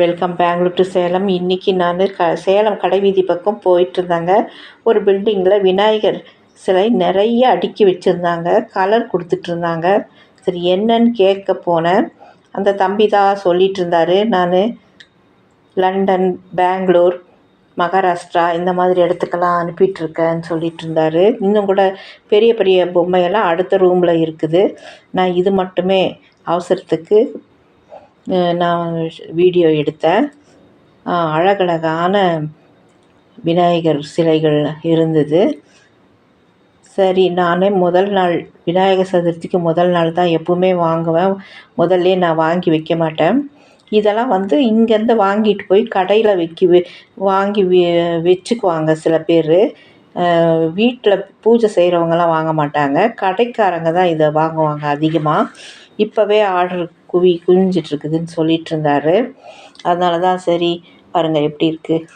Welcome Bangalore to Salem இன்றைக்கி நான் க சேலம் கடைவீதி பக்கம் போயிட்டுருந்தாங்க. ஒரு பில்டிங்கில் விநாயகர் சிலை நிறைய அடுக்கி வச்சுருந்தாங்க. கலர் கொடுத்துட்ருந்தாங்க சரி என்னன்னு கேட்க போனேன். அந்த தம்பி தான் சொல்லிகிட்டு இருந்தார் நான் லண்டன் பெங்களூர் மகாராஷ்டிரா இந்த மாதிரி இடத்துக்கெல்லாம் அனுப்பிட்டுருக்கேன்னு சொல்லிட்டு இருந்தார் இன்னும் கூட பெரிய பெரிய பொம்மையெல்லாம் அடுத்த ரூமில் இருக்குது. நான் இது மட்டுமே அவசரத்துக்கு நான் வீடியோ எடுத்தேன். அழகழகான விநாயகர் சிலைகள் இருந்தது. சரி நானே முதல் நாள் விநாயகர் சதுர்த்திக்கு முதல் நாள் தான் எப்பவுமே வாங்குவேன். முதல்ல நான் வாங்கி வைக்க மாட்டேன். இதெல்லாம் வந்து இங்கேருந்து வாங்கிட்டு போய் கடையில் வைக்க வாங்கி வச்சுக்குவாங்க சில பேர். வீட்டில் பூஜை செய்கிறவங்கலாம் வாங்க மாட்டாங்க. கடைக்காரங்க தான் இதை வாங்குவாங்க அதிகமாக இப்போவே ஆர்டர் குவி குவிஞ்சிட்ருக்குதுன்னு சொல்லிகிட்ருந்தாரு அதனால தான் சரி பாருங்கள் எப்படி இருக்குது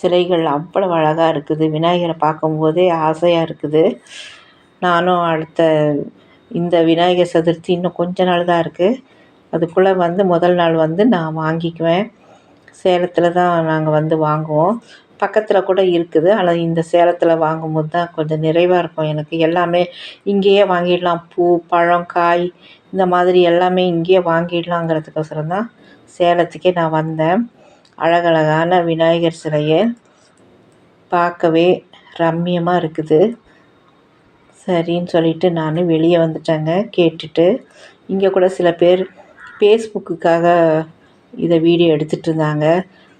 சிலைகள் அவ்வளவு அழகாக இருக்குது. விநாயகரை பார்க்கும்போதே ஆசையாக இருக்குது. நானும் அடுத்த இந்த விநாயகர் சதுர்த்தி இன்னும் கொஞ்ச நாள் தான் இருக்குது அதுக்குள்ளே வந்து முதல் நாள் வந்து நான் வாங்கிக்குவேன். சேலத்தில் தான் நாங்கள் வந்து வாங்குவோம். பக்கத்தில் கூட இருக்குது. ஆனால் இந்த சேலத்தில் வாங்கும்போது தான் கொஞ்சம் நிறைவாக இருக்கும் எனக்கு. எல்லாமே இங்கேயே வாங்கிடலாம். பூ பழம் காய் இந்த மாதிரி எல்லாமே இங்கேயே வாங்கிடலாங்கிறதுக்கோசரம் தான் சேலத்துக்கே நான் வந்தேன். அழகழகான விநாயகர் சிலையை பார்க்கவே ரம்மியமாக இருக்குது. சரின்னு சொல்லிட்டு நான் வெளியே வந்துட்டேங்க. கேட்டுட்டு இங்கே கூட சில பேர் ஃபேஸ்புக்குக்காக இதை வீடியோ எடுத்துகிட்டு இருந்தாங்க.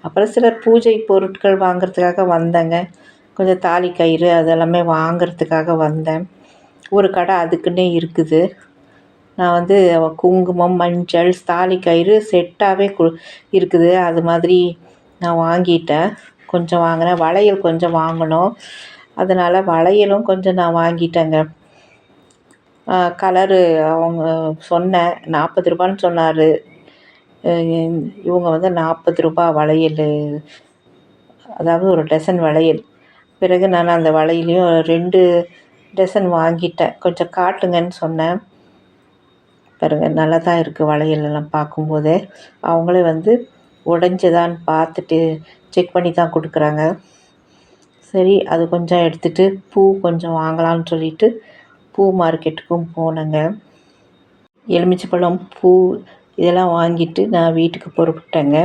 அப்புறம் சிலர் பூஜை பொருட்கள் வாங்கிறதுக்காக வந்தேங்க. கொஞ்சம் தாலி கயிறு அதெல்லாமே வாங்கிறதுக்காக வந்தேன். ஒரு கடை அதுக்குன்னே இருக்குது. நான் வந்து குங்குமம் மஞ்சள் தாலி கயிறு செட்டாகவே கு இருக்குது. அது மாதிரி நான் வாங்கிட்டேன். கொஞ்சம் வாங்கினேன் வளையல் கொஞ்சம் வாங்கணும். அதனால் வளையலும் கொஞ்சம் நான் வாங்கிட்டேங்க. கலரு அவங்க சொன்னேன். நாற்பது ரூபான்னு சொன்னார். இவங்க வந்து நாற்பது ரூபாய் வளையல். அதாவது ஒரு டசன் வளையல். பிறகு நான் அந்த வளையலையும் ரெண்டு டசன் வாங்கிட்டேன். கொஞ்சம் காட்டுங்கன்னு சொன்னேன். பாருங்கள் நல்லா தான் இருக்குது வளையல் எல்லாம் பார்க்கும்போதே. அவங்களே வந்து உடஞ்சதான்னு பார்த்துட்டு செக் பண்ணி தான் கொடுக்குறாங்க. சரி அது கொஞ்சம் எடுத்துகிட்டு பூ கொஞ்சம் வாங்கலாம்னு சொல்லிட்டு பூ மார்க்கெட்டுக்கும் போனேங்க. எலுமிச்சைப்பழம் பூ இதெல்லாம் வாங்கிட்டு நான் வீட்டுக்கு புறப்பட்டேங்க